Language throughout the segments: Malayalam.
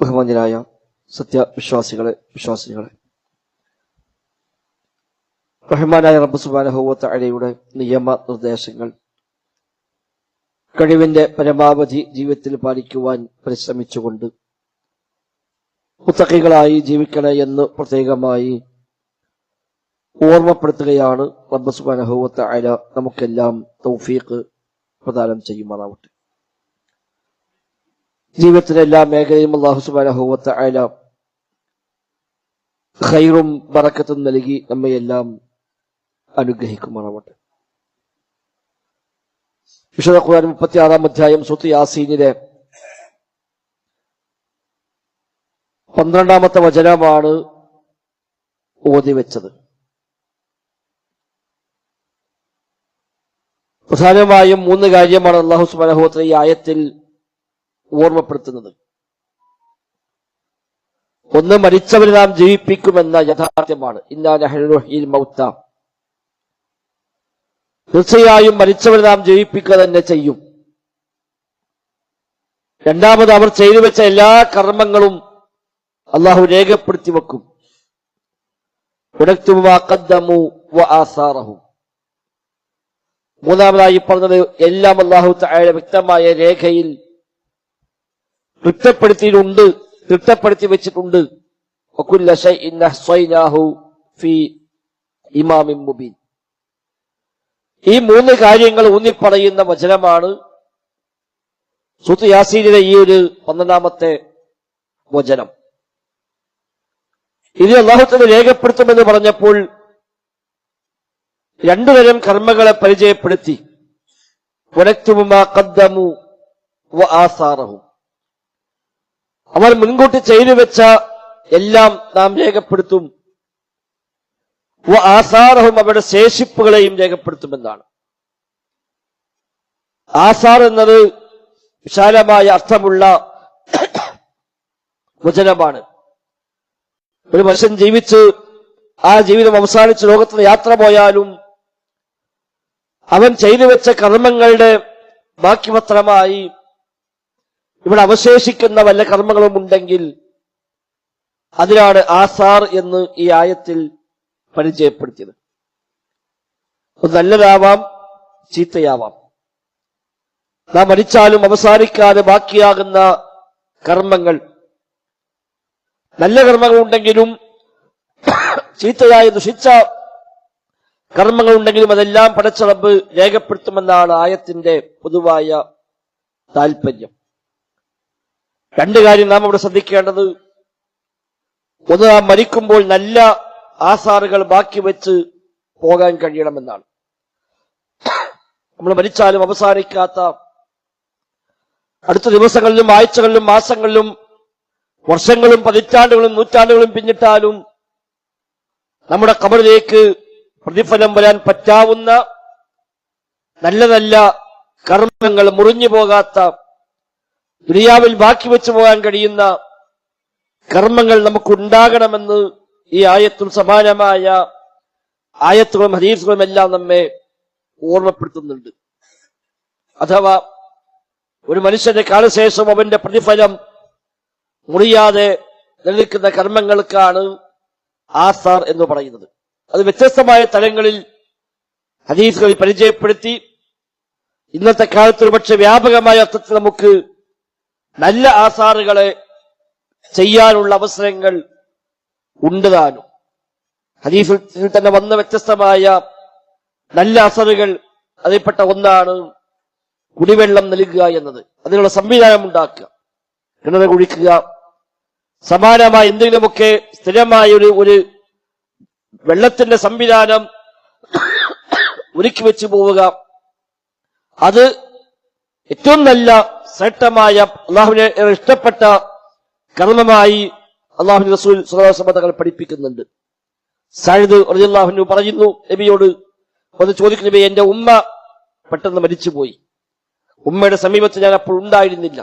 ബഹുമാന്യരായ സത്യവിശ്വാസികളെ വിശ്വാസികളെ. റഹ്മാനായ റബ്ബ് സുബാനഹുവത്ത അലയുടെ നിയമ നിർദ്ദേശങ്ങൾ. കഴിവിന്റെ പരമാവധി ജീവിതത്തിൽ പാലിക്കുവാൻ പരിശ്രമിച്ചുകൊണ്ട് മുത്തക്കികളായി ജീവിക്കണേ എന്ന് പ്രത്യേകമായി ഓർമ്മപ്പെടുത്തുകയാണ് റബ്ബ് സുബാനഹുവത്ത അല നമുക്കെല്ലാം തൗഫീഖ് പ്രദാനം ചെയ്യുമാറാവട്ടെ. ജീവിതത്തിലെ എല്ലാ മേഖലയും അള്ളാഹു സുബാനഹുവത്ത അല ഖൈറും ബറക്കത്തും നൽകി നമ്മയെല്ലാം അനുഗ്രഹിക്കുമാറാവട്ടെ. വിശുദ്ധ ഖുർആൻ മുപ്പത്തി ആറാം അധ്യായം സുത്ത് യാസീനിലെ പന്ത്രണ്ടാമത്തെ വചനമാണ് ഓതി വെച്ചത്. പ്രധാനമായും മൂന്ന് കാര്യമാണ് അള്ളാഹു സുബാനഹുവത്ത ഈ ആയത്തിൽ ഓർമ്മപ്പെടുത്തുന്നത്. ഒന്ന് മരിച്ചവരെ നാം ജീവിപ്പിക്കുമെന്ന യഥാർത്ഥ്യമാണ്. ഇന്നാ മൗത്ത. തീർച്ചയായും മരിച്ചവരെ നാം ജീവിപ്പിക്കുക തന്നെ ചെയ്യും. രണ്ടാമത് അവർ ചെയ്തു വെച്ച എല്ലാ കർമ്മങ്ങളും അള്ളാഹു രേഖപ്പെടുത്തി വെക്കും. മൂന്നാമതായി പറഞ്ഞത് എല്ലാം അള്ളാഹു വ്യക്തമായ രേഖയിൽ തിട്ടപ്പെടുത്തിയിട്ടുണ്ട് തിട്ടപ്പെടുത്തി വെച്ചിട്ടുണ്ട്. മുബീൻ. ഈ മൂന്ന് കാര്യങ്ങൾ ഊന്നിപ്പറയുന്ന വചനമാണ് സുത്ത് യാസീനിലെ ഈ ഒരു പന്ത്രണ്ടാമത്തെ വചനം. ഇത് അള്ളാഹുത്തിന് രേഖപ്പെടുത്തുമെന്ന് പറഞ്ഞപ്പോൾ രണ്ടുതരം കർമ്മങ്ങളെ പരിചയപ്പെടുത്തി. ആസാറഹും. അവർ മുൻകൂട്ടി ചെയ്തു വെച്ച എല്ലാം നാം രേഖപ്പെടുത്തും. ആസാറഹും അവരുടെ ശേഷിപ്പുകളെയും രേഖപ്പെടുത്തുമെന്നാണ്. ആസാർ എന്നത് വിശാലമായ അർത്ഥമുള്ള വചനമാണ് ഒരു മനുഷ്യൻ ജീവിച്ച് ആ ജീവിതം അവസാനിച്ച് ലോകത്തിന് യാത്ര പോയാലും അവൻ ചെയ്തു വെച്ച കർമ്മങ്ങളുടെ ബാക്കി പത്രമായി ഇവിടെ അവശേഷിക്കുന്ന വല്ല കർമ്മങ്ങളും ഉണ്ടെങ്കിൽ അതിനാണ് ആസാർ എന്ന് ഈ ആയത്തിൽ പരിചയപ്പെടുത്തിയത്. നല്ലതാവാം ചീത്തയാവാം. നാം മരിച്ചാലും അവസാനിക്കാതെ ബാക്കിയാകുന്ന കർമ്മങ്ങൾ നല്ല കർമ്മങ്ങൾ ഉണ്ടെങ്കിലും ചീത്തയായ ദുഷിച്ച കർമ്മങ്ങൾ ഉണ്ടെങ്കിലും അതെല്ലാം പടച്ചറബ് രേഖപ്പെടുത്തുമെന്നാണ് ആയത്തിന്റെ പൊതുവായ താല്പര്യം രണ്ട് കാര്യം നാം അവിടെ ശ്രദ്ധിക്കേണ്ടത്. ഒന്ന് നാം മരിക്കുമ്പോൾ നല്ല ആസാറുകൾ ബാക്കി വെച്ച് പോകാൻ കഴിയണമെന്നാണ്. നമ്മൾ മരിച്ചാലും അവസാനിക്കാത്ത അടുത്ത ദിവസങ്ങളിലും ആഴ്ചകളിലും മാസങ്ങളിലും വർഷങ്ങളും പതിറ്റാണ്ടുകളും നൂറ്റാണ്ടുകളും പിന്നിട്ടാലും നമ്മുടെ കബറിലേക്ക് പ്രതിഫലം വരാൻ പറ്റാവുന്ന നല്ല നല്ല കർമ്മങ്ങൾ മുറിഞ്ഞു പോകാത്ത ദുനിയാവിൽ ബാക്കി വെച്ചു പോകാൻ കഴിയുന്ന കർമ്മങ്ങൾ നമുക്കുണ്ടാകണമെന്ന് ഈ ആയത്തും സമാനമായ ആയത്തുകളും ഹദീസുകളും എല്ലാം നമ്മെ ഓർമ്മപ്പെടുത്തുന്നുണ്ട്. അഥവാ ഒരു മനുഷ്യന്റെ കാലശേഷം അവന്റെ പ്രതിഫലം മുറിയാതെ നിലനിൽക്കുന്ന കർമ്മങ്ങൾക്കാണ് ആസാർ എന്ന് പറയുന്നത്. അത് വ്യത്യസ്തമായ തലങ്ങളിൽ ഹദീസുകളിൽ പരിചയപ്പെടുത്തി ഇന്നത്തെ കാലത്ത് ഒരുപക്ഷെ വ്യാപകമായ അർത്ഥത്തിൽ നമുക്ക് നല്ല ആസാറുകളെ ചെയ്യാനുള്ള അവസരങ്ങൾ ഉണ്ട് താനും. ഹദീസിൽ തന്നെ വന്ന വ്യത്യസ്തമായ നല്ല അസറുകൾ അതിൽപ്പെട്ട ഒന്നാണ് കുടിവെള്ളം നൽകുക എന്നത്. അതിനുള്ള സംവിധാനം ഉണ്ടാക്കുക. കിണർ കുഴിക്കുക. സമാനമായ എന്തെങ്കിലുമൊക്കെ സ്ഥിരമായ ഒരു ഒരു വെള്ളത്തിന്റെ സംവിധാനം ഒരുക്കി വെച്ചു പോവുക. അത് ഏറ്റവും നല്ല ശ്രേഷ്ഠമായ അള്ളാഹുവിനെ ഇഷ്ടപ്പെട്ട കർമ്മമായി അള്ളാഹു റസൂൽ സുലഭസമതകൾ പഠിപ്പിക്കുന്നുണ്ട്. സാഹിദ് അള്ളാഹുനു പറയുന്നു നബിയോട് ഒന്ന് ചോദിക്കുന്നു നബി എന്റെ ഉമ്മ പെട്ടെന്ന് മരിച്ചുപോയി. ഉമ്മയുടെ സമീപത്ത് ഞാൻ അപ്പോൾ ഉണ്ടായിരുന്നില്ല.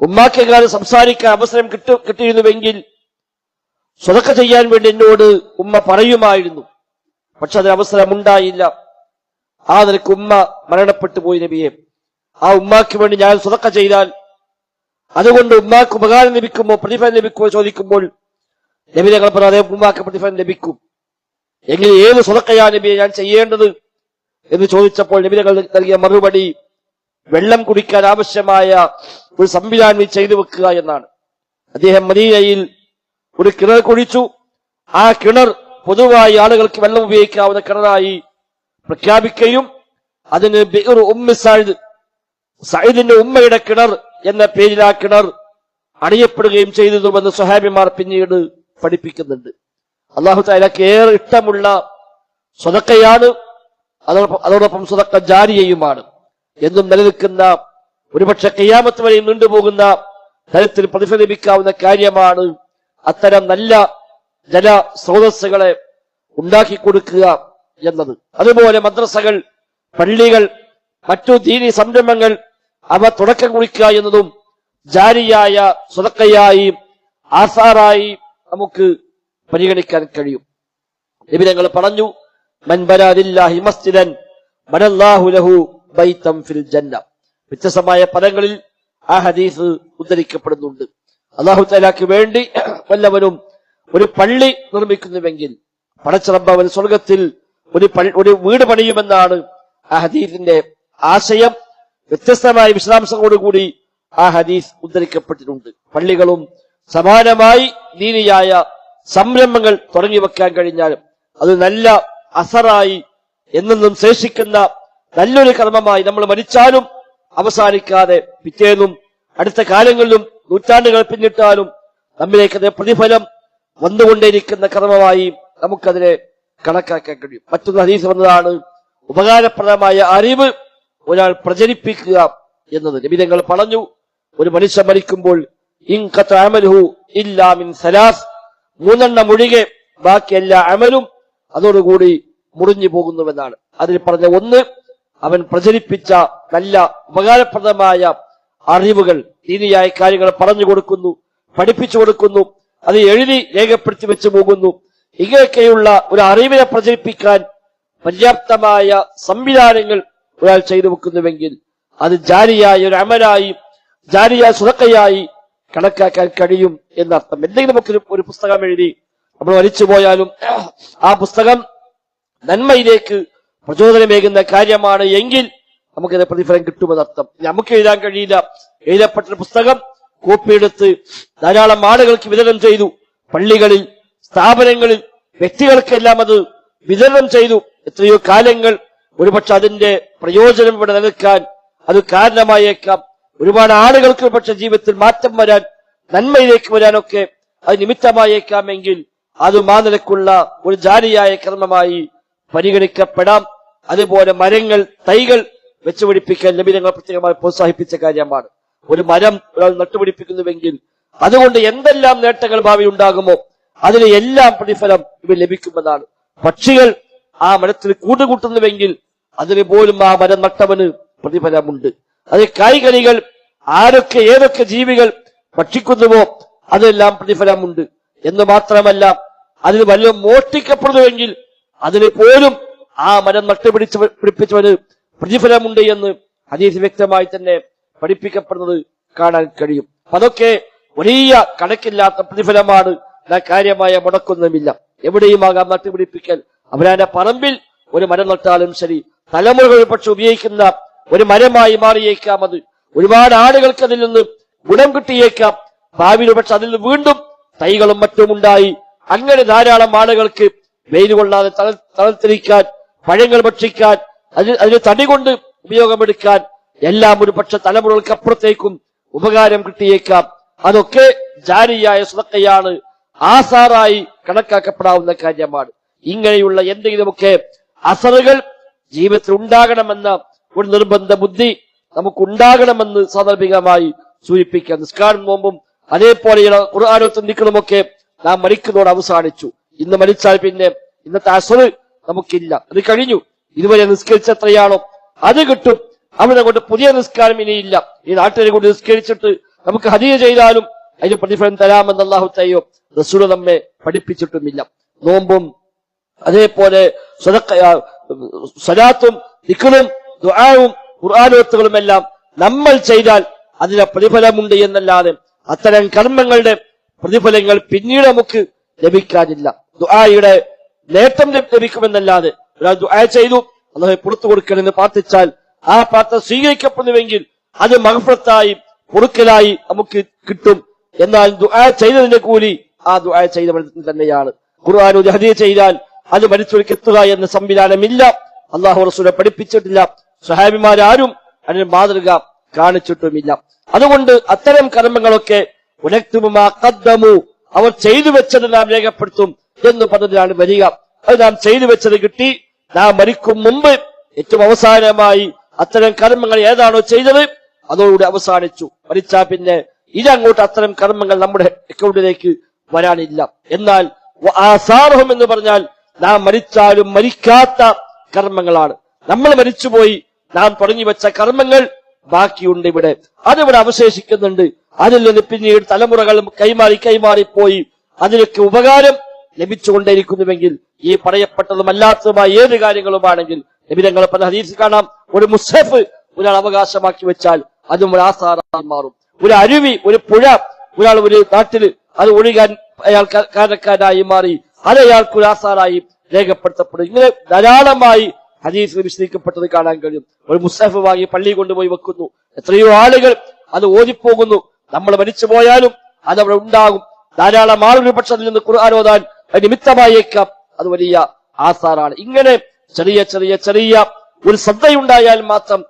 ഉമ്മാക്ക് എങ്ങനെ സംസാരിക്കാൻ അവസരം കിട്ടു കിട്ടിയിരുന്നുവെങ്കിൽ സ്വതക്ക ചെയ്യാൻ വേണ്ടി എന്നോട് ഉമ്മ പറയുമായിരുന്നു. പക്ഷെ അതിന് അവസരം ഉണ്ടായില്ല ആ നിലയ്ക്ക് ഉമ്മ മരണപ്പെട്ടു പോയി നബിയെ. ആ ഉമ്മാക്ക് വേണ്ടി ഞാൻ സ്വതക്ക ചെയ്താൽ അതുകൊണ്ട് ഉമ്മാക്ക് ഉപകാരം ലഭിക്കുമോ പ്രതിഫലം ലഭിക്കുമോ ചോദിക്കുമ്പോൾ നബി ഞങ്ങൾ പറഞ്ഞു അതേ ഉമ്മാക്ക് പ്രതിഫലം ലഭിക്കും. എങ്കിൽ ഏത് സ്വതക്കയാ നബിയെ ഞാൻ ചെയ്യേണ്ടത്? എന്ന് ചോദിച്ചപ്പോൾ നബി ഞങ്ങൾ നൽകിയ മറുപടി വെള്ളം കുടിക്കാൻ ആവശ്യമായ ഒരു സംവിധാനം ചെയ്തു വെക്കുക എന്നാണ്. അദ്ദേഹം മദീനയിൽ ഒരു കിണർ കുഴിച്ചു. ആ കിണർ പൊതുവായി ആളുകൾക്ക് വെള്ളം ഉപയോഗിക്കാവുന്ന കിണറായി പ്രഖ്യാപിക്കുകയും അതിന് ബിർ സൈദ് ഉമ്മയുടെ കിണർ എന്ന പേരിൽ ആ കിണർ അറിയപ്പെടുകയും ചെയ്തതുമെന്ന് സ്വഹാബിമാർ പിന്നീട് പഠിപ്പിക്കുന്നുണ്ട്. അള്ളാഹു താലക്ക് ഏറെ ഇഷ്ടമുള്ള സ്വതക്കയാണ് അതോടൊപ്പം സ്വതക്ക ജാരിയയുമാണ്. എന്നും നിലനിൽക്കുന്ന ഒരുപക്ഷെ കയ്യാമത്ത് വരെ നീണ്ടുപോകുന്ന തരത്തിൽ പ്രതിഫലിപ്പിക്കാവുന്ന കാര്യമാണ് അത്തരം നല്ല ജല സ്രോതസ്സുകളെ ഉണ്ടാക്കി കൊടുക്കുക എന്നത്. അതുപോലെ മദ്രസകൾ പള്ളികൾ മറ്റു ദീനി സംരംഭങ്ങൾ അവ തുടക്കം കുറിക്കുക എന്നതും ജാരിയായ സ്വതക്കയായി ആസാറായി നമുക്ക് പരിഗണിക്കാൻ കഴിയും. നബി പറഞ്ഞു മസ്ജിദൻ ലഹു ഫിൽ ജന്ന. വ്യത്യസ്തമായ പദങ്ങളിൽ ആ ഹദീസ് ഉദ്ധരിക്കപ്പെടുന്നുണ്ട്. അള്ളാഹു തലാക്ക് വേണ്ടി വല്ലവനും ഒരു പള്ളി നിർമ്മിക്കുന്നുവെങ്കിൽ പടച്ചിറമ്പ് സ്വർഗത്തിൽ ഒരു ഒരു വീട് പണിയുമെന്നാണ് ആ ഹദീസിന്റെ ആശയം. വ്യത്യസ്തമായ വിശദാംശങ്ങളോടുകൂടി ആ ഹദീസ് ഉദ്ധരിക്കപ്പെട്ടിട്ടുണ്ട്. പള്ളികളും സമാനമായി ദീനിയായ സംരംഭങ്ങൾ തുടങ്ങി വെക്കാൻ കഴിഞ്ഞാൽ അത് നല്ല അസറായി എന്നെന്നും ശേഷിക്കുന്ന നല്ലൊരു കർമ്മമായി നമ്മൾ മരിച്ചാലും അവസാനിക്കാതെ പിറ്റേന്നും അടുത്ത കാലങ്ങളിലും നൂറ്റാണ്ടുകൾ പിന്നിട്ടാലും നമ്മിലേക്ക് അതിന്റെ പ്രതിഫലം വന്നുകൊണ്ടേയിരിക്കുന്ന കർമ്മമായി നമുക്കതിനെ കണക്കാക്കാൻ കഴിയും. മറ്റൊന്ന് ഹദീസ് വന്നതാണ് ഉപകാരപ്രദമായ അറിവ് ഒരാൾ പ്രചരിപ്പിക്കുക എന്നത് നിബിധങ്ങൾ പറഞ്ഞു. ഒരു മനുഷ്യൻ മരിക്കുമ്പോൾ മൂന്നെണ്ണം ഒഴികെ ബാക്കി എല്ലാ അമലും അതോടുകൂടി മുറിഞ്ഞു പോകുന്നുവെന്നാണ്. അതിൽ പറഞ്ഞ ഒന്ന് അവൻ പ്രചരിപ്പിച്ച നല്ല ഉപകാരപ്രദമായ അറിവുകൾ ദീനിയായ കാര്യങ്ങൾ പറഞ്ഞു കൊടുക്കുന്നു പഠിപ്പിച്ചു കൊടുക്കുന്നു അത് എഴുതി രേഖപ്പെടുത്തി വെച്ചു പോകുന്നു. ഇങ്ങനെയൊക്കെയുള്ള ഒരു അറിവിനെ പ്രചരിപ്പിക്കാൻ പര്യാപ്തമായ സംവിധാനങ്ങൾ ഒരാൾ ചെയ്തു വെക്കുന്നുവെങ്കിൽ അത് ജാരിയായ ഒരു അമലായി ജാരിയായ സുറക്കയായി കണക്കാക്കാൻ കഴിയും എന്നർത്ഥം. എന്തെങ്കിലും ഒക്കെ ഒരു പുസ്തകം എഴുതി നമ്മൾ വലിച്ചു പോയാലും ആ പുസ്തകം നന്മയിലേക്ക് പ്രചോദനമേകുന്ന കാര്യമാണ് എങ്കിൽ നമുക്കത് പ്രതിഫലം കിട്ടുമെന്നർത്ഥം. നമുക്ക് എഴുതാൻ കഴിയില്ല. എഴുതപ്പെട്ട പുസ്തകം കോപ്പിയെടുത്ത് ധാരാളം ആളുകൾക്ക് വിതരണം ചെയ്തു. പള്ളികളിൽ സ്ഥാപനങ്ങളിൽ വ്യക്തികൾക്കെല്ലാം അത് വിതരണം ചെയ്തു. എത്രയോ കാലങ്ങൾ ഒരുപക്ഷെ അതിന്റെ പ്രയോജനം ഇവിടെ നിലനിൽക്കാൻ അത് കാരണമായേക്കാം. ഒരുപാട് ആളുകൾക്ക് പക്ഷെ ജീവിതത്തിൽ മാറ്റം വരാൻ നന്മയിലേക്ക് വരാനൊക്കെ അത് നിമിത്തമായേക്കാമെങ്കിൽ അത് മാനിലക്കുള്ള ഒരു ജാലിയായ കർമ്മമായി പരിഗണിക്കപ്പെടാം. അതുപോലെ മരങ്ങൾ തൈകൾ വെച്ചുപിടിപ്പിക്കാൻ ലഭ്യങ്ങൾ പ്രത്യേകമായി പ്രോത്സാഹിപ്പിച്ച കാര്യമാണ്. ഒരു മരം ഒരാൾ നട്ടുപിടിപ്പിക്കുന്നുവെങ്കിൽ അതുകൊണ്ട് എന്തെല്ലാം നേട്ടങ്ങൾ ഭാവി ഉണ്ടാകുമോ അതിന് എല്ലാം പ്രതിഫലം ഇവ ലഭിക്കുമെന്നാണ്. പക്ഷികൾ ആ മരത്തിന് കൂട്ടുകൂട്ടുന്നുവെങ്കിൽ അതിന് പോലും ആ മരം നട്ടവന് പ്രതിഫലമുണ്ട്. അത് കായ്കനികൾ ആരൊക്കെ ഏതൊക്കെ ജീവികൾ ഭക്ഷിക്കുന്നുവോ അതെല്ലാം പ്രതിഫലമുണ്ട്. എന്ന് മാത്രമല്ല അതിന് വല്ല മോഷ്ടിക്കപ്പെടുന്നുവെങ്കിൽ അതിന് പോലും ആ മരം നട്ടുപിടിച്ച് പിടിപ്പിച്ചവന് പ്രതിഫലമുണ്ട് എന്ന് ഹദീസ് വ്യക്തമായി തന്നെ പഠിപ്പിക്കപ്പെടുന്നത് കാണാൻ കഴിയും. അതൊക്കെ വലിയ കണക്കില്ലാത്ത പ്രതിഫലമാണ്. കാര്യമായ മുടക്കൊന്നുമില്ല എവിടെയും ആകാം നട്ടുപിടിപ്പിക്കൽ? അവരാന്റെ പറമ്പിൽ ഒരു മരം നട്ടാലും ശരി തലമുറകൾ പക്ഷെ ഉപയോഗിക്കുന്ന ഒരു മരമായി മാറിയേക്കാം അത്. ഒരുപാട് ആളുകൾക്ക് അതിൽ നിന്ന് ഗുണം കിട്ടിയേക്കാം. ഭാവിയിൽ പക്ഷെ അതിൽ നിന്ന് വീണ്ടും തൈകളും മറ്റും ഉണ്ടായി. അങ്ങനെ ധാരാളം ആളുകൾക്ക് വെയിൽ കൊള്ളാതെ തളത്തിരിക്കാൻ പഴങ്ങൾ ഭക്ഷിക്കാൻ അതിന് അതിന് തടി കൊണ്ട് ഉപയോഗമെടുക്കാൻ എല്ലാം ഒരു പക്ഷെ തലമുറകൾക്ക് അപ്പുറത്തേക്കും ഉപകാരം കിട്ടിയേക്കാം. അതൊക്കെ ജാരിയായ സ്വതക്കയാണ് ആസാറായി കണക്കാക്കപ്പെടാവുന്ന കാര്യമാണ്. ഇങ്ങനെയുള്ള എന്തെങ്കിലുമൊക്കെ അസറുകൾ ജീവിതത്തിൽ ഉണ്ടാകണമെന്ന ഒരു നിർബന്ധ ബുദ്ധി നമുക്ക് ഉണ്ടാകണമെന്ന് സാന്ദർഭികമായി സൂചിപ്പിക്കാം നിസ്കാരം നോമ്പും അതേപോലെയുള്ള ഖുർആാനോ ചിന്തിക്കണമൊക്കെ നാം മരിക്കുന്നതോട് അവസാനിച്ചു. ഇന്ന് മരിച്ചാൽ പിന്നെ ഇന്നത്തെ അസറ് നമുക്കില്ല. അത് കഴിഞ്ഞു. ഇതുവരെ നിസ്കരിച്ച എത്രയാണോ അത് കിട്ടും. അവിടെ കൊണ്ട് പുതിയ നിസ്കാരം ഇനിയില്ല. ഈ നാട്ടിനെ കൊണ്ട് നിസ്കരിച്ചിട്ട് നമുക്ക് ഹദിയ ചെയ്താലും അതിന് പ്രതിഫലം തരാമെന്ന് അള്ളാഹു തയ്യോ റസൂൽ നമ്മെ പഠിപ്പിച്ചിട്ടുമില്ല. നോമ്പും അതേപോലെ സലാത്തും ദിക്കറും ദുആവും ഖുർആാനോത്തുകളും എല്ലാം നമ്മൾ ചെയ്താൽ അതിന് പ്രതിഫലമുണ്ട് എന്നല്ലാതെ അത്തരം കർമ്മങ്ങളുടെ പ്രതിഫലങ്ങൾ പിന്നീട് നമുക്ക് ലഭിക്കാനില്ല. ദുആയുടെ നേട്ടം ലഭ- ലഭിക്കുമെന്നല്ലാതെ ഒരാൾ ദുആ ചെയ്തു അള്ളാഹെ പുറത്തു കൊടുക്കണമെന്ന് പ്രാർത്ഥിച്ചാൽ ആ പ്രാർത്ഥന സ്വീകരിക്കപ്പെടുന്നുവെങ്കിൽ അത് മഹഫത്തായി പൊറുക്കലായി നമുക്ക് കിട്ടും. എന്നാൽ ദുആ ചെയ്തതിന്റെ കൂലി ആ ദുആ ചെയ്തവൻ തന്നെയാണ്. ഖുർആൻ ഒരു ഹദിയ ചെയ്താൽ അത് മരിച്ചവർക്ക് എത്തുക എന്ന സംവിധാനമില്ല. അള്ളാഹു റസൂലെ പഠിപ്പിച്ചിട്ടില്ല. സഹാബിമാരാരും അതിന് മാതൃക കാണിച്ചിട്ടുമില്ല. അതുകൊണ്ട് അത്തരം കർമ്മങ്ങളൊക്കെ ഉനക്തുമു അവർ ചെയ്തു വെച്ചത് നാം രേഖപ്പെടുത്തും എന്ന് പറഞ്ഞതിലാണ് വരിക. അത് നാം ചെയ്തു വെച്ചത് കിട്ടി. നാം മരിക്കും മുമ്പ് ഏറ്റവും അവസാനമായി അത്തരം കർമ്മങ്ങൾ ഏതാണോ ചെയ്തത് അതോടുകൂടി അവസാനിച്ചു. മരിച്ചാ പിന്നെ ഇതങ്ങോട്ട് അത്തരം കർമ്മങ്ങൾ നമ്മുടെ അക്കൗണ്ടിലേക്ക് വരാനില്ല. എന്നാൽ ആസാർഹം എന്ന് പറഞ്ഞാൽ നാം മരിച്ചാലും മരിക്കാത്ത കർമ്മങ്ങളാണ്. നമ്മൾ മരിച്ചുപോയി നാം തുടങ്ങി വെച്ച കർമ്മങ്ങൾ ബാക്കിയുണ്ട് ഇവിടെ. അതിവിടെ അവശേഷിക്കുന്നുണ്ട്. അതിൽ നിന്ന് പിന്നീട് തലമുറകൾ കൈമാറി കൈമാറിപ്പോയി അതിലൊക്കെ ഉപകാരം ലഭിച്ചുകൊണ്ടേയിരിക്കുന്നുവെങ്കിൽ ഈ പറയപ്പെട്ടതും അല്ലാത്തതുമായ ഏത് കാര്യങ്ങളുമാണെങ്കിൽ ലഭിതങ്ങൾ പല ഹരീസ് കാണാം ഒരു മുസഫ് ഒരാൾ അവകാശമാക്കി വെച്ചാൽ അതും ഒരു ആസാറായി മാറും. ഒരു അരുവി ഒരു പുഴ ഒരാൾ ഒരു നാട്ടിൽ അത് ഒഴുകാൻ അയാൾ കാരക്കാരായി മാറി അത് ഖുലാസാറായി രേഖപ്പെടുത്തപ്പെടും ഇങ്ങനെ ധാരാളമായി ഹദീസിൽ വിശദീകരിക്കപ്പെട്ടത് കാണാൻ കഴിയും. ഒരു മുസ്തഫ് വാങ്ങി പള്ളി കൊണ്ടുപോയി വെക്കുന്നു. എത്രയോ ആളുകൾ അത് ഓതിപ്പോകുന്നു. നമ്മൾ മരിച്ചു പോയാലും അത് അവിടെ ഉണ്ടാകും. ധാരാളം ആളുകൾ പക്ഷെ അതിൽ നിന്ന് ഖുർആൻ ഓതാൻ നിമിത്തമായേക്കാം. അത് വലിയ ആസാറാണ്. ഇങ്ങനെ ചെറിയ ചെറിയ ചെറിയ ഒരു ശ്രദ്ധയുണ്ടായാൽ മാത്രം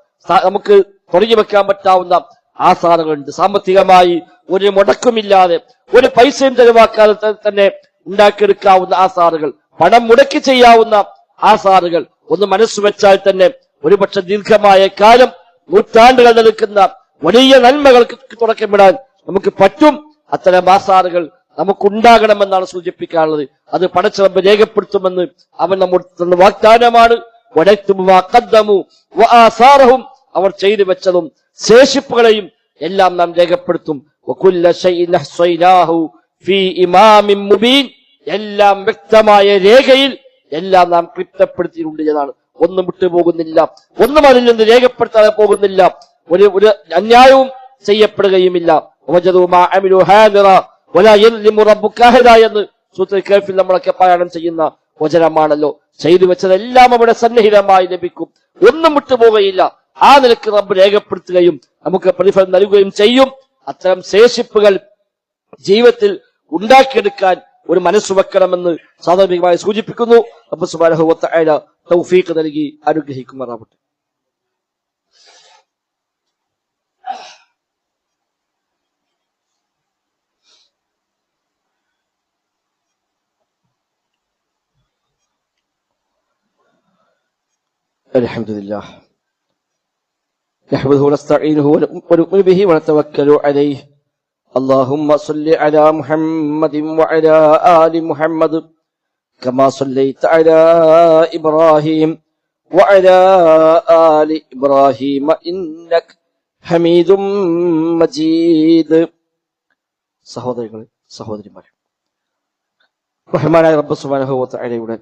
നമുക്ക് തുടങ്ങി വെക്കാൻ പറ്റാവുന്ന ആസാറുകളുണ്ട്. സാമ്പത്തികമായി ഒരു മുടക്കുമില്ലാതെ ഒരു പൈസയും ചെലവാക്കാതെ തന്നെ ഉണ്ടാക്കിയെടുക്കാവുന്ന ആസാറുകൾ പണം മുടക്കി ചെയ്യാവുന്ന ആസാറുകൾ ഒന്ന് മനസ്സ് വെച്ചാൽ തന്നെ ഒരുപക്ഷെ ദീർഘമായ കാലം നൂറ്റാണ്ടുകൾ നിൽക്കുന്ന വലിയ നന്മകൾക്ക് തുടക്കമിടാൻ നമുക്ക് പറ്റും. അത്തരം ആസാറുകൾ നമുക്കുണ്ടാകണമെന്നാണ് സൂചിപ്പിക്കാനുള്ളത്. അത് പടച്ചിറമ്പ് രേഖപ്പെടുത്തുമെന്ന് അവൻ നമ്മോട് തന്ന വാഗ്ദാനമാണ് അവർ ചെയ്തു വെച്ചതും ശേഷിപ്പുകളെയും എല്ലാം നാം രേഖപ്പെടുത്തും. ഫീ ഇമാമിൻ മുബീൻ. എല്ലാം വ്യക്തമായ രേഖയിൽ എല്ലാം നാം ക്ലിപ്തപ്പെടുത്തിയിട്ടുണ്ട് എന്നാണ്. ഒന്നും വിട്ടുപോകുന്നില്ല. ഒന്നും അതിൽ നിന്ന് രേഖപ്പെടുത്താതെ പോകുന്നില്ല. ഒരു ഒരു അന്യായവും ചെയ്യപ്പെടുകയുമില്ല. എന്ന് സൂത്രക്കേഫിൽ നമ്മളൊക്കെ പാരായണം ചെയ്യുന്ന വചനമാണല്ലോ. ചെയ്തു വെച്ചതെല്ലാം അവിടെ സന്നിഹിതമായി ലഭിക്കും. ഒന്നും വിട്ടുപോവുകയില്ല. ആ നിലയ്ക്ക് റബ്ബ് രേഖപ്പെടുത്തുകയും നമുക്ക് പ്രതിഫലം നൽകുകയും ചെയ്യും. അത്തരം ശേഷിപ്പുകൾ ജീവിതത്തിൽ ഉണ്ടാക്കിയെടുക്കാൻ ഒരു മനസ്സ് വെക്കണമെന്ന് സാധാരണമായി സൂചിപ്പിക്കുന്നു റബ്ബ് സുബ്ഹാനഹു വ തആല തൗഫീഖ് നൽകി അനുഗ്രഹിക്കുമാറാവട്ടെ الحمد لله نحمده ونستعينه ونؤمن به ونتوكل عليه اللهم صل على محمد وعلى آل محمد كما صليت على إبراهيم وعلى آل إبراهيم إنك حميد مجيد സഹോദരങ്ങളെ സഹോദരിമാരെ റഹ്മാനായ റബ്ബ് സുബ്ഹാനഹു വ തആലയുടെ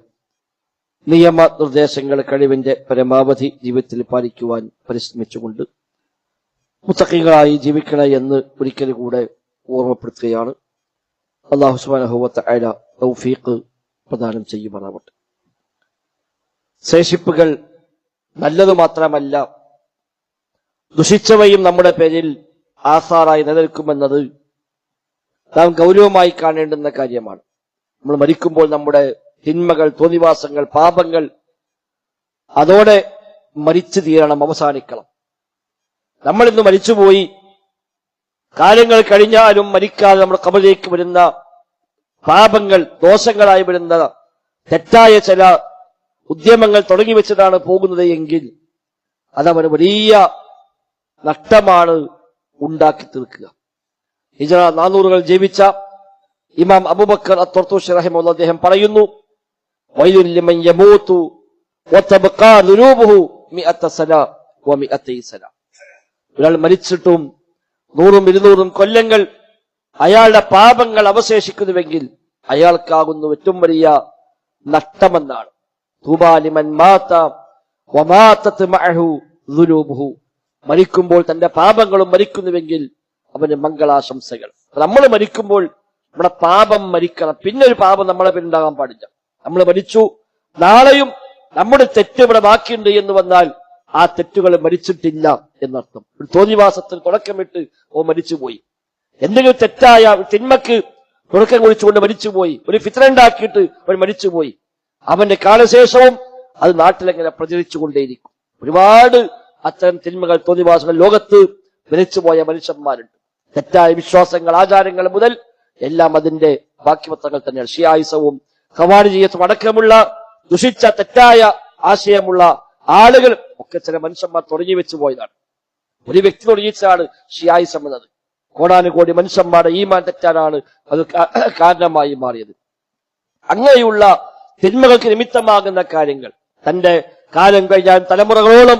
നിയമ നിർദ്ദേശങ്ങൾ കഴിവിന്റെ പരമാവധി ജീവിതത്തിൽ പാലിക്കുവാൻ പരിശ്രമിച്ചുകൊണ്ട് മുത്തക്കികളായി ജീവിക്കണേ എന്ന് ഒരിക്കൽ കൂടെ ഓർമ്മപ്പെടുത്തുകയാണ്. അള്ളാഹു സുബാനഹുവത്ത അയല തൗഫീഖ് പ്രദാനം ചെയ്യുമാറാവട്ടെ. ശേഷിപ്പുകൾ നല്ലത് മാത്രമല്ല ദുഷിച്ചവയും നമ്മുടെ പേരിൽ ആസാറായി നിലനിൽക്കുമെന്നത് നാം ഗൗരവമായി കാണേണ്ടുന്ന കാര്യമാണ്. നമ്മൾ മരിക്കുമ്പോൾ നമ്മുടെ തിന്മകൾ തോന്നിവാസങ്ങൾ പാപങ്ങൾ അതോടെ മരിച്ചു തീരണം അവസാനിക്കണം. നമ്മൾ ഇന്ന് മരിച്ചുപോയി കാലങ്ങൾ കഴിഞ്ഞാലും മരിക്കാതെ നമ്മുടെ കബലിലേക്ക് വരുന്ന പാപങ്ങൾ ദോഷങ്ങളായി വരുന്ന തെറ്റായ ചില ഉദ്യമങ്ങൾ തുടങ്ങി വെച്ചതാണ് പോകുന്നത് എങ്കിൽ അതവന് വലിയ നഷ്ടമാണ് ഉണ്ടാക്കി തീർക്കുക. ഹിജറ നാനൂറുകൾ ജീവിച്ച ഇമാം അബുബക്കർ അത്തോർത്തൂഷ് റഹിമുള്ള അദ്ദേഹം പറയുന്നു ഒരാൾ മരിച്ചിട്ടും നൂറും ഇരുന്നൂറും കൊല്ലങ്ങൾ അയാളുടെ പാപങ്ങൾ അവശേഷിക്കുന്നുവെങ്കിൽ അയാൾക്കാകുന്നു ഏറ്റവും വലിയ നഷ്ടമെന്നാണ്. തൂബാലിമൻ മാത്ത മരിക്കുമ്പോൾ തന്റെ പാപങ്ങളും മരിക്കുന്നുവെങ്കിൽ അവന് മംഗളാശംസകൾ. നമ്മൾ മരിക്കുമ്പോൾ നമ്മുടെ പാപം മരിക്കണം. പിന്നെ ഒരു പാപം നമ്മളെ പിന്നുണ്ടാകാൻ പാടില്ല. നമ്മൾ മരിച്ചു. നാളെയും നമ്മുടെ തെറ്റ് ഇവിടെ ബാക്കിയുണ്ട് എന്ന് വന്നാൽ ആ തെറ്റുകൾ മരിച്ചിട്ടില്ല. എന്നർത്ഥം. ഒരു തോന്നിവാസത്തിന് തുടക്കമിട്ട് ഓ മരിച്ചുപോയി. എന്തെങ്കിലും തെറ്റായ തിന്മക്ക് തുടക്കം കുറിച്ചുകൊണ്ട് മരിച്ചുപോയി. ഒരു ഫിത്രണ്ടാക്കിയിട്ട് അവൻ മരിച്ചുപോയി. അവന്റെ കാലശേഷവും അത് നാട്ടിലെങ്ങനെ പ്രചരിച്ചുകൊണ്ടേയിരിക്കും. ഒരുപാട് അത്തരം തിന്മകൾ തോന്നിവാസങ്ങൾ ലോകത്ത് മരിച്ചുപോയ മനുഷ്യന്മാരുണ്ട്. തെറ്റായ വിശ്വാസങ്ങൾ ആചാരങ്ങൾ മുതൽ എല്ലാം അതിന്റെ ബാക്കിപത്രങ്ങൾ തന്നെയാണ്. ഷിയായുസവും ഖവാരിജീയത്തും അടക്കമുള്ള ദുഷിച്ച തെറ്റായ ആശയമുള്ള ആളുകൾ ഒക്കെ ചില മനുഷ്യന്മാർ തുടങ്ങി വെച്ചു പോയതാണ് ഒരു വ്യക്തി തുടങ്ങിച്ചാണ് ഷിയായിസം എന്നത് കോടാനുകോടി മനുഷ്യന്മാരുടെ ഈമാൻ തെറ്റാനാണ് അത് കാരണമായി മാറിയത്. അങ്ങനെയുള്ള തിന്മകൾക്ക് നിമിത്തമാകുന്ന കാര്യങ്ങൾ. തന്റെ കാലം കഴിഞ്ഞാൽ തലമുറകളോളം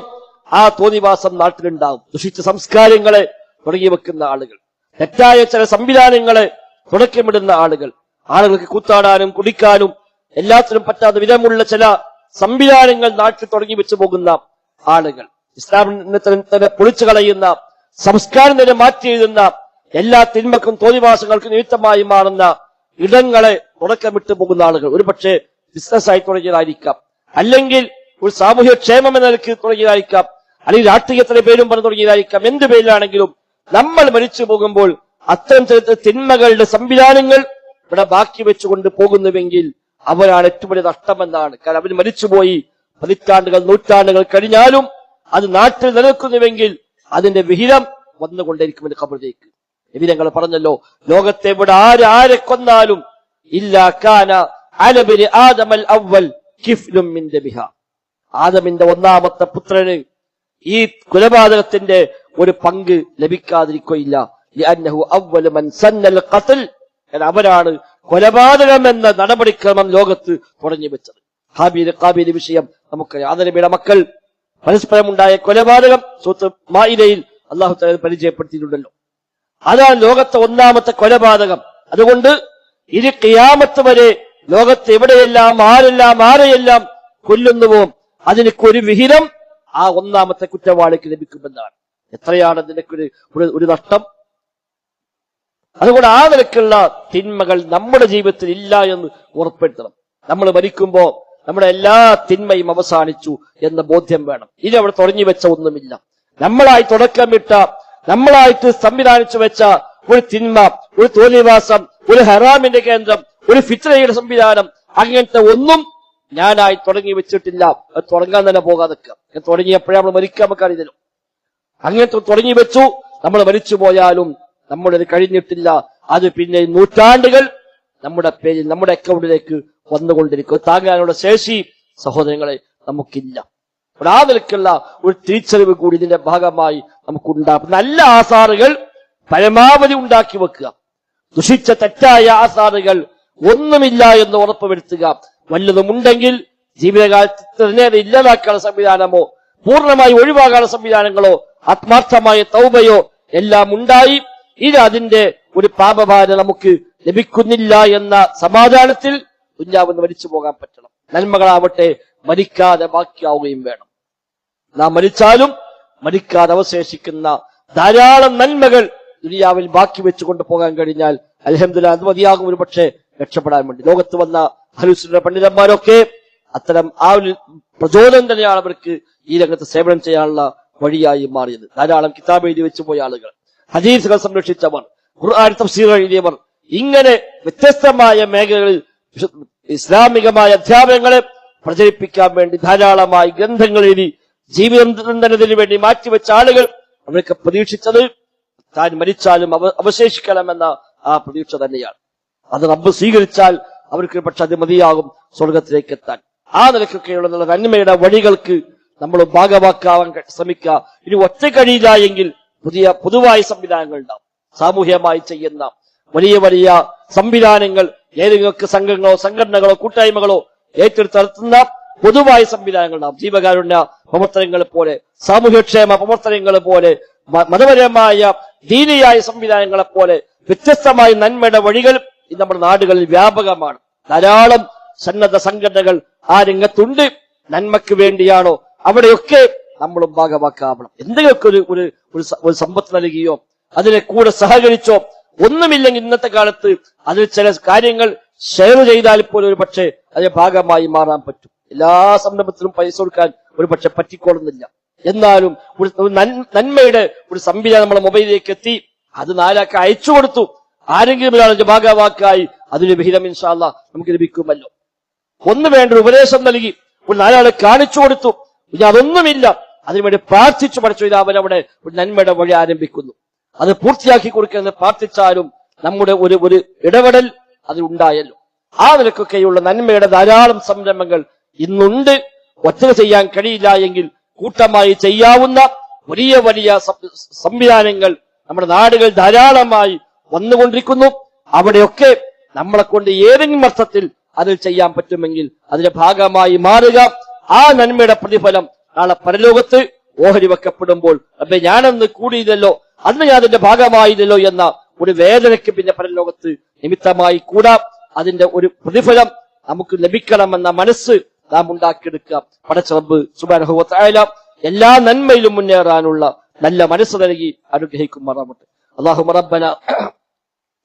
ആ തോന്നിവാസം നാട്ടിലുണ്ടാവും. ദുഷിച്ച സംസ്കാരങ്ങളെ തുടങ്ങി വെക്കുന്ന ആളുകൾ. തെറ്റായ ചില സംവിധാനങ്ങളെ തുടക്കമിടുന്ന ആളുകൾ. ആളുകൾക്ക് കൂത്താടാനും കുടിക്കാനും എല്ലാത്തിനും പറ്റാത്ത വിധമുള്ള ചില സംവിധാനങ്ങൾ നാട്ടിൽ തുടങ്ങി വെച്ചു പോകുന്ന ആളുകൾ. ഇസ്ലാമിനെ പൊളിച്ചു കളയുന്ന സംസ്കാരം തന്നെ മാറ്റി എഴുതുന്ന എല്ലാ തിന്മക്കും തോന്നിവാസങ്ങൾക്കും നിമിത്തമായി മാറുന്ന ഇടങ്ങളെ തുടക്കമിട്ട് പോകുന്ന ആളുകൾ. ഒരുപക്ഷെ ബിസിനസ്സായി തുടങ്ങിയതായിരിക്കാം. അല്ലെങ്കിൽ ഒരു സാമൂഹ്യ ക്ഷേമം എന്ന നിലയ്ക്ക് തുടങ്ങിയതായിരിക്കാം. അല്ലെങ്കിൽ രാഷ്ട്രീയത്തിന്റെ പേരും പറഞ്ഞു തുടങ്ങിയതായിരിക്കാം. എന്ത് പേരിലാണെങ്കിലും നമ്മൾ മരിച്ചു പോകുമ്പോൾ അത്തരം ചില തിന്മകളുടെ സംവിധാനങ്ങൾ ഇവിടെ ബാക്കി വെച്ചുകൊണ്ട് പോകുന്നുവെങ്കിൽ അവരാണ് ഏറ്റവും വലിയ നഷ്ടമെന്നാണ്. കാരണം അവർ മരിച്ചുപോയി പതിറ്റാണ്ടുകൾ നൂറ്റാണ്ടുകൾ കഴിഞ്ഞാലും അത് നാട്ടിൽ നിലനിൽക്കുന്നുവെങ്കിൽ അതിന്റെ വിഹിതം വന്നുകൊണ്ടിരിക്കും എവിടെ ഞങ്ങൾ പറഞ്ഞല്ലോ ലോകത്തെ ഇവിടെ ആര് ആരെ കൊന്നാലും ഇല്ല കാന അലബിന് ആദമൽ അവൽ കിഫ്ലും ദബിഹ ആദമിന്റെ ഒന്നാമത്തെ പുത്രന് ഈ കൊലപാതകത്തിന്റെ ഒരു പങ്ക് കാരണം അവരാണ് കൊലപാതകം എന്ന നടപടിക്രമം ലോകത്ത് തുടങ്ങി വെച്ചത് ഹാബീൽ കാബീൽ വിഷയം നമുക്ക് ആദരവിയുടെ മക്കൾ പരസ്പരമുണ്ടായ കൊലപാതകം സൂത്ത് മായിലയിൽ അള്ളാഹു തല പരിചയപ്പെടുത്തിയിട്ടുണ്ടല്ലോ. അതാണ് ലോകത്തെ ഒന്നാമത്തെ കൊലപാതകം. അതുകൊണ്ട് ഇത് കിയാമത്ത് വരെ ലോകത്ത് എവിടെയെല്ലാം ആരെല്ലാം ആരെയെല്ലാം കൊല്ലുന്നുവോ അതിനൊക്കെ ഒരു വിഹിതം ആ ഒന്നാമത്തെ കുറ്റവാളിക്ക് ലഭിക്കുമെന്നാണ്. എത്രയാണ് അതിനൊക്കെ ഒരു നഷ്ടം? അതുകൊണ്ട് ആ നിലക്കുള്ള തിന്മകൾ നമ്മുടെ ജീവിതത്തിൽ ഇല്ല എന്ന് ഉറപ്പെടുത്തണം നമ്മൾ മരിക്കുമ്പോ നമ്മുടെ എല്ലാ തിന്മയും അവസാനിച്ചു എന്ന ബോധ്യം വേണം. ഇനി അവിടെ തുടങ്ങി വെച്ച ഒന്നുമില്ല. നമ്മളായി തുടക്കമിട്ട നമ്മളായിട്ട് സംവിധാനിച്ചു വെച്ച ഒരു തിന്മ ഒരു തോന്നിവാസം ഒരു ഹറാമിന്റെ കേന്ദ്രം ഒരു ഫിത്രയുടെ സംവിധാനം അങ്ങനത്തെ ഒന്നും ഞാനായി തുടങ്ങി വെച്ചിട്ടില്ല. തുടങ്ങാൻ തന്നെ പോകാതെ തുടങ്ങിയപ്പോഴേ നമ്മൾ മരിക്കാൻ നമുക്കറിയല്ലോ അങ്ങനത്തെ തുടങ്ങി വെച്ചു നമ്മൾ മരിച്ചു പോയാലും നമ്മളത് കഴിഞ്ഞിട്ടില്ല. അത് പിന്നെ നൂറ്റാണ്ടുകൾ നമ്മുടെ പേരിൽ നമ്മുടെ അക്കൗണ്ടിലേക്ക് വന്നുകൊണ്ടിരിക്കും താങ്ങാനുള്ള ശേഷി സഹോദരങ്ങളെ നമുക്കില്ല. ആ നിലക്കുള്ള ഒരു തിരിച്ചറിവ് കൂടി ഇതിന്റെ ഭാഗമായി നമുക്കുണ്ടാകും. നല്ല ആസാറുകൾ പരമാവധി ഉണ്ടാക്കി വെക്കുക. ദുഷിച്ച തെറ്റായ ആസാറുകൾ ഒന്നുമില്ല എന്ന് ഉറപ്പുവരുത്തുക. വല്ലതുമുണ്ടെങ്കിൽ ജീവിതകാലത്ത് തന്നെ ഇല്ലാതാക്കാനുള്ള സംവിധാനമോ പൂർണമായി ഒഴിവാക്കാനുള്ള സംവിധാനങ്ങളോ ആത്മാർത്ഥമായ തൗബയോ എല്ലാം ഉണ്ടായി ഇത് അതിന്റെ ഒരു പാപഭാര നമുക്ക് ലഭിക്കുന്നില്ല എന്ന സമാധാനത്തിൽ കുഞ്ഞാവെന്ന് മരിച്ചു പോകാൻ പറ്റണം. നന്മകളാവട്ടെ മരിക്കാതെ ബാക്കിയാവുകയും വേണം. നാം മരിച്ചാലും മരിക്കാതെ അവശേഷിക്കുന്ന ധാരാളം നന്മകൾ ദുനിയാവിൽ ബാക്കി വെച്ചുകൊണ്ട് പോകാൻ കഴിഞ്ഞാൽ അലഹമില്ല അത് മതിയാകും ഒരു പക്ഷേ രക്ഷപ്പെടാൻ വേണ്ടി. ലോകത്ത് വന്ന ഹലുസുര പണ്ഡിതന്മാരൊക്കെ അത്തരം ആ ഒരു പ്രചോദനം തന്നെയാണ് അവർക്ക് ഈ രംഗത്ത് സേവനം ചെയ്യാനുള്ള വഴിയായി മാറിയത്. ധാരാളം കിതാബ് എഴുതി വെച്ചു പോയ ആളുകൾ ഹദീസുകൾ സംരക്ഷിച്ചവർ ഖുർആൻ തഫ്സീർ എഴുതിയവർ ഇങ്ങനെ വ്യത്യസ്തമായ മേഖലകളിൽ ഇസ്ലാമികമായ അധ്യാപനങ്ങളെ പ്രചരിപ്പിക്കാൻ വേണ്ടി ധാരാളമായി ഗ്രന്ഥങ്ങൾ എഴുതി ജീവിതം വേണ്ടി മാറ്റിവെച്ച ആളുകൾ അവർക്ക് പ്രതീക്ഷിച്ചത് താൻ മരിച്ചാലും അവ അവശേഷിക്കണമെന്ന ആ പ്രതീക്ഷ തന്നെയാണ്. അത് റബ്ബ് സ്വീകരിച്ചാൽ അവർക്ക് പക്ഷെ അത് മതിയാകും സ്വർഗത്തിലേക്ക് എത്താൻ. ആ നിലയ്ക്കൊക്കെയുള്ള നന്മയുടെ വഴികൾക്ക് നമ്മൾ ഭാഗമാക്കാൻ ശ്രമിക്കുക. ഇനി ഒറ്റ കഴിയില്ല എങ്കിൽ പുതിയ പൊതുവായ സംവിധാനങ്ങൾ ഉണ്ടാവും. സാമൂഹ്യമായി ചെയ്യുന്ന വലിയ വലിയ സംവിധാനങ്ങൾ ഏതെങ്കിലും സംഘങ്ങളോ സംഘടനകളോ കൂട്ടായ്മകളോ ഏറ്റെടുത്ത് നടത്തുന്ന പൊതുവായ നാം ജീവകാരുണ്യ പ്രവർത്തനങ്ങളെ പോലെ സാമൂഹ്യക്ഷേമ പ്രവർത്തനങ്ങളെ പോലെ മതപരമായ ദീനിയായ സംവിധാനങ്ങളെ പോലെ വ്യത്യസ്തമായ നന്മയുടെ വഴികൾ നമ്മുടെ നാടുകളിൽ വ്യാപകമാണ്. ധാരാളം സന്നദ്ധ സംഘടനകൾ ആ രംഗത്തുണ്ട്. നന്മയ്ക്ക് വേണ്ടിയാണോ അവിടെയൊക്കെ നമ്മളും ഭാഗമാക്കാവണം എന്തെങ്കിലുമൊക്കെ ഒരു ഒരു സമ്പത്ത് നൽകിയോ അതിനെ കൂടെ സഹകരിച്ചോ ഒന്നുമില്ലെങ്കിൽ ഇന്നത്തെ കാലത്ത് അതിൽ ചില കാര്യങ്ങൾ ഷെയർ ചെയ്താൽ പോലും ഒരു പക്ഷേ അതിന്റെ ഭാഗമായി മാറാൻ പറ്റും. എല്ലാ സംരംഭത്തിലും പൈസ കൊടുക്കാൻ ഒരു പക്ഷെ പറ്റിക്കൊള്ളുന്നില്ല എന്നാലും ഒരു നന്മയുടെ ഒരു സംവിധാനം നമ്മളെ മൊബൈലിലേക്ക് എത്തി അത് നാലാക്കി അയച്ചു കൊടുത്തു. ആരെങ്കിലും ഒരാളിന്റെ ഭാഗവാക്കായി അതിന് വിഹിതം ഇൻഷാല്ല നമുക്ക് ലഭിക്കുമല്ലോ. ഒന്ന് വേണ്ട ഒരു ഉപദേശം നൽകി ഒരു നാലാളെ കാണിച്ചു കൊടുത്തു. ഇനി അതൊന്നുമില്ല. അതിനുവേണ്ടി പ്രാർത്ഥിച്ചു പഠിച്ചു ഇത് അവരവിടെ ഒരു നന്മയുടെ വഴി ആരംഭിക്കുന്നു. അത് പൂർത്തിയാക്കി കൊടുക്കുന്നത് പ്രാർത്ഥിച്ചാലും നമ്മുടെ ഒരു ഒരു ഇടപെടൽ അതിലുണ്ടായല്ലോ. ആ നിലക്കൊക്കെയുള്ള നന്മയുടെ ധാരാളം സംരംഭങ്ങൾ ഇന്നുണ്ട്. ഒറ്റ ചെയ്യാൻ കഴിയില്ല എങ്കിൽ കൂട്ടമായി ചെയ്യാവുന്ന വലിയ വലിയ സംവിധാനങ്ങൾ നമ്മുടെ നാടുകൾ ധാരാളമായി വന്നുകൊണ്ടിരിക്കുന്നു. അവിടെയൊക്കെ നമ്മളെ കൊണ്ട് ഏതെങ്കിലും അർത്ഥത്തിൽ അതിൽ ചെയ്യാൻ പറ്റുമെങ്കിൽ അതിന്റെ ഭാഗമായി മാറുക. ആ നന്മയുടെ പ്രതിഫലം നാളെ പരലോകത്ത് ഓഹരി വെക്കപ്പെടുമ്പോൾ അപ്പൊ ഞാനന്ന് കൂടിയില്ലല്ലോ അന്ന് ഞാൻ അതിന്റെ ഭാഗമായില്ലല്ലോ എന്ന ഒരു വേദനയ്ക്ക് പിന്നെ പരലോകത്ത് നിമിത്തമായി കൂടാം അതിന്റെ ഒരു പ്രതിഫലം നമുക്ക് ലഭിക്കണമെന്ന മനസ്സ് നാം ഉണ്ടാക്കിയെടുക്കുക പടച്ചറബ് സുബാനഹുല എല്ലാ നന്മയിലും മുന്നേറാനുള്ള നല്ല മനസ്സ് നൽകി അനുഗ്രഹിക്കുമാറാവട്ടെ അള്ളാഹു റബ്ബന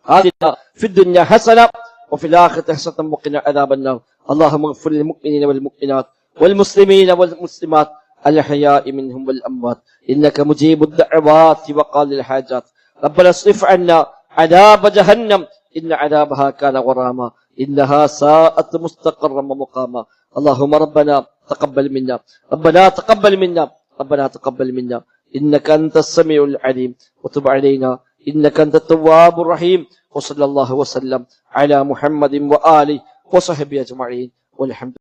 آتنا في الدنيا حسنة وفي الآخرة حسنة وقنا عذاب النار اللهم اغفر للمؤمنين والمؤمنات والمسلمين والمسلمات الأحياء منهم والأموات. إنك مجيب الدعوات وقال الحاجات. ربنا اصرف عنا عذاب جهنم. إن عذابها كان غراما. إنها ساءت مستقرا ومقاما. اللهم ربنا تقبل منا. ربنا تقبل منا. ربنا تقبل منا. إنك أنت السميع العليم. وتب علينا. إنك أنت التواب الرحيم. وصلى الله وسلم على محمد وآله وصحبه أجمعين. والحمد